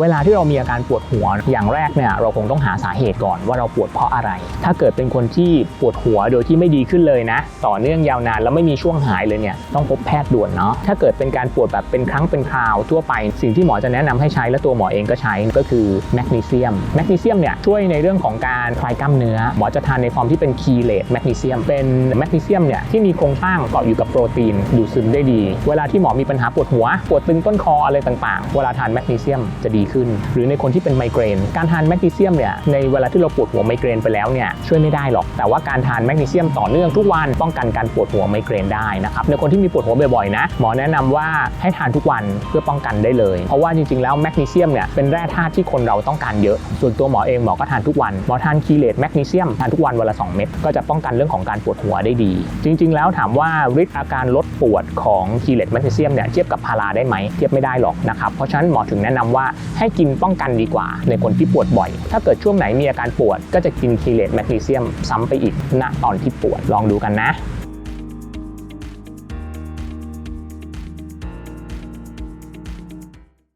เวลาที่เรามีอาการปวดหัวอย่างแรกเนี่ยเราคงต้องหาสาเหตุก่อนว่าเราปวดเพราะอะไร ถ้าเกิดเป็นคนที่ปวดหัวโดยที่ไม่ดีขึ้นเลยนะ ต่อเนื่องยาวนานแล้วไม่มีช่วงหายเลยเนี่ยต้องพบแพทย์ด่วนเนาะถ้าเกิดเป็นการปวดแบบเป็นครั้งเป็นคราวทั่วไป สิ่งที่หมอจะแนะนำให้ใช้และตัวหมอเองก็ใช้ก็คือแมกนีเซียมแมกนีเซียมเนี่ยช่วยในเรื่องของการคลายกล้ามเนื้อ หมอจะทานในฟอร์มที่เป็นคีเลตแมกนีเซียมเป็นแมกนีเซียมเนี่ยที่มีโครงสร้างเกาะอยู่กับโปรตีนดูดซึมได้ดี เวลาที่หมอมีปัญหาปวดหัว ปวดตึงต้นคออะไรต่างๆ เวลาทานแมกนีเซียมจะดีขึ้น หรือในคนที่เป็นไมเกรน การทานแมกนีเซียมเนี่ยในเวลาที่เราปวดหัวไมเกรนไปแล้วเนี่ยช่วยไม่ได้หรอก แต่ว่าการทานแมกนีเซียมต่อเนื่องทุกวันป้องกันการปวดหัวไมเกรนได้นะครับในคนที่มีปวดหัวบ่อยๆนะหมอแนะนำว่าให้ทานทุกวันเพื่อป้องกันได้เลย เพราะว่าจริงๆแล้วแมกนีเซียมเนี่ยเป็นแร่ธาตุที่คนเราต้องการเยอะ ส่วนตัวหมอเองหมอก็ทานทุกวันหมอทานคีเลตแมกนีเซียมทานทุกวันวันละ 2 เม็ดก็จะป้องกันเรื่องของการปวดหัวได้ดี จริง ๆ แล้วถามว่าฤทธิ์อาการลดปวดของคีเลตแมกนีเซียมเนี่ยเทียบกับพาราได้ไหมเทียบไม่ได้หรอกนะครับเพราะฉะนั้นหมอถึงแนะนำว่าให้กินป้องกันดีกว่า ในคนที่ปวดบ่อย ถ้าเกิดช่วงไหนมีอาการปวด ก็จะกินคีเลตแมกนีเซียมซ้ำไปอีกณตอนที่ปวดลองดูกันนะ